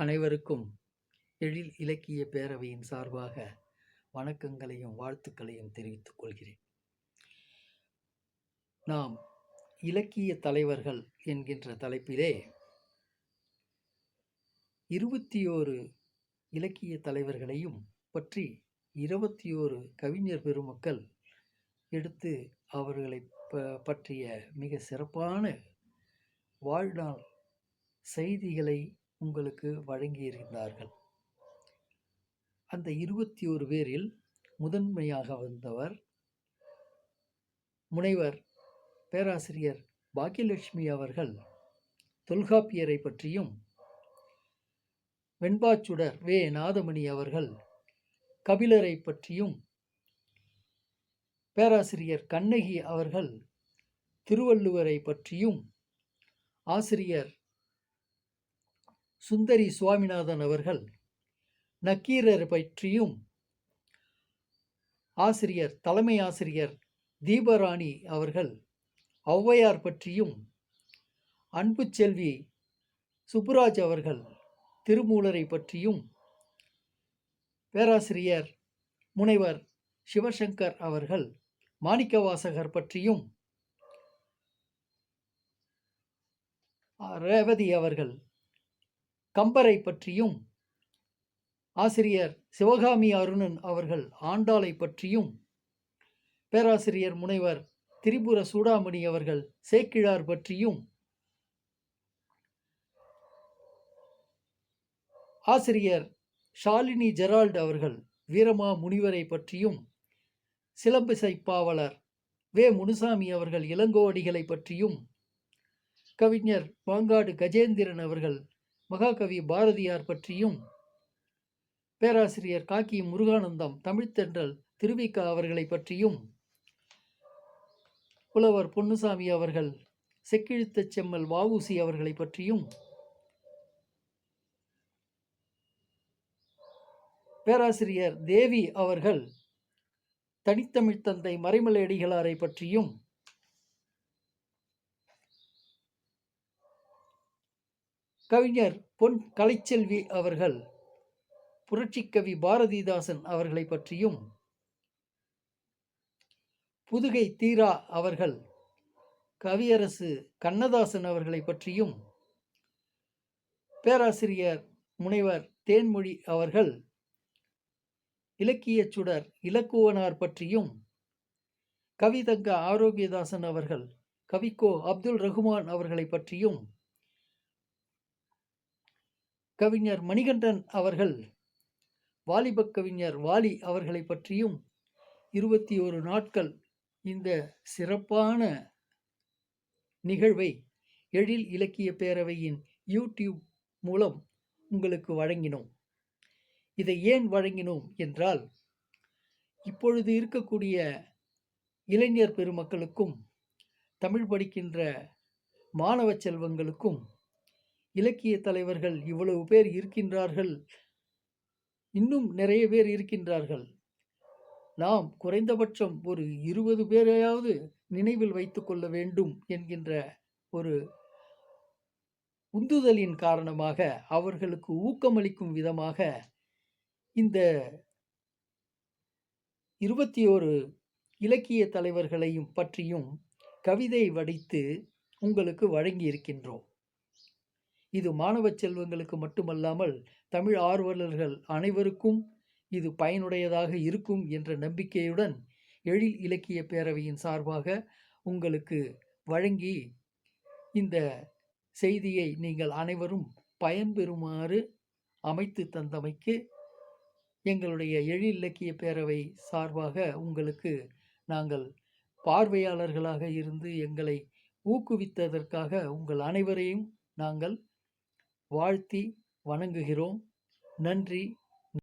அனைவருக்கும் எழில் இலக்கிய பேரவையின் சார்பாக வணக்கங்களையும் வாழ்த்துக்களையும் தெரிவித்துக் கொள்கிறேன். நாம் இலக்கிய தலைவர்கள் என்கின்ற தலைப்பிலே இருபத்தி ஓரு இலக்கிய தலைவர்களையும் பற்றி இருபத்தி ஓரு கவிஞர் பெருமக்கள் எடுத்து அவர்களை ப- பற்றிய மிக சிறப்பான வாழ்நாள் செய்திகளை உங்களுக்கு வழங்கியிருந்தார்கள். அந்த இருபத்தி ஒரு பேரில் முதன்மையாக வந்தவர் முனைவர் பேராசிரியர் பாக்கியலட்சுமி அவர்கள். தொல்காப்பியரை பற்றியும் வெண்பாச்சுடர் வே. நாதமணி அவர்கள் கபிலரை பற்றியும் பேராசிரியர் கண்ணகி அவர்கள் திருவள்ளுவரை பற்றியும் ஆசிரியர் சுந்தரி சுவாமிநாதன் அவர்கள் நக்கீரர் பற்றியும் ஆசிரியர் தலைமை ஆசிரியர் தீபராணி அவர்கள் ஔவையார் பற்றியும் அன்பு செல்வி சுப்புராஜ் அவர்கள் திருமூலரை பற்றியும் பேராசிரியர் முனைவர் சிவசங்கர் அவர்கள் மாணிக்கவாசகர் பற்றியும் ரேவதி அவர்கள் கம்பரை பற்றியும் ஆசிரியர் சிவகாமி அருணன் அவர்கள் ஆண்டாளை பற்றியும் பேராசிரியர் முனைவர் திரிபுர சூடாமணி அவர்கள் சேக்கிழார் பற்றியும் ஆசிரியர் ஷாலினி ஜெரால்ட் அவர்கள் வீரமா முனிவரை பற்றியும் சிலம்பிசைப்பாவலர் வே. முனுசாமி அவர்கள் இளங்கோவடிகளை பற்றியும் கவிஞர் பாங்காடு கஜேந்திரன் அவர்கள் மகாகவி பாரதியார் பற்றியும் பேராசிரியர் காக்கி முருகானந்தம் தமிழ்த்தென்றல் திருவிக்கா அவர்களை பற்றியும் புலவர் பொன்னுசாமி அவர்கள் செக்கிழுத்தச் செம்மல் வாவூசி அவர்களை பற்றியும் பேராசிரியர் தேவி அவர்கள் தனித்தமிழ்த் தந்தை மறைமலை பற்றியும் கவிஞர் பொன் கலைச்செல்வி அவர்கள் புரட்சிக்கவி பாரதிதாசன் அவர்களை பற்றியும் புதுகை தீரா அவர்கள் கவியரசு கண்ணதாசன் அவர்களை பற்றியும் பேராசிரியர் முனைவர் தேன்மொழி அவர்கள் இலக்கியச் சுடர் இலக்குவனார் பற்றியும் கவிதங்க ஆரோக்கியதாசன் அவர்கள் கவிக்கோ அப்துல் ரகுமான் அவர்களை பற்றியும் கவிஞர் மணிகண்டன் அவர்கள் வாலிபக் கவிஞர் வாலி அவர்களை பற்றியும் இருபத்தி ஒரு நாட்கள் இந்த சிறப்பான நிகழ்வை எழில் இலக்கிய பேரவையின் யூடியூப் மூலம் உங்களுக்கு வழங்கினோம். இதை ஏன் வழங்கினோம் என்றால் இப்பொழுது இருக்கக்கூடிய இளைஞர் பெருமக்களுக்கும் தமிழ் படிக்கின்ற மாணவ செல்வங்களுக்கும் இலக்கிய தலைவர்கள் இவ்வளவு பேர் இருக்கின்றார்கள். இன்னும் நிறைய பேர் இருக்கின்றார்கள். நாம் குறைந்தபட்சம் ஒரு இருபது பேரையாவது நினைவில் வைத்து கொள்ள வேண்டும் என்கின்ற ஒரு உந்துதலின் காரணமாக அவர்களுக்கு ஊக்கமளிக்கும் விதமாக இந்த இருபத்தி ஓரு இலக்கிய தலைவர்களையும் பற்றியும் கவிதை வடித்து உங்களுக்கு வழங்கி இருக்கின்றோம் இது மாணவ செல்வங்களுக்கு மட்டுமல்லாமல் தமிழ் ஆர்வலர்கள் அனைவருக்கும் இது பயனுடையதாக இருக்கும் என்ற நம்பிக்கையுடன் எழில் இலக்கிய பேரவையின் சார்பாக உங்களுக்கு வழங்கி இந்த செய்தியை நீங்கள் அனைவரும் பயன்பெறுமாறு அமைத்து தந்தமைக்கு எங்களுடைய எழில் இலக்கிய பேரவை சார்பாக உங்களுக்கு நாங்கள் பார்வையாளர்களாக இருந்து எங்களை ஊக்குவித்ததற்காக உங்கள் அனைவரையும் நாங்கள் வாழ்த்தி வணங்குகிறோம். நன்றி.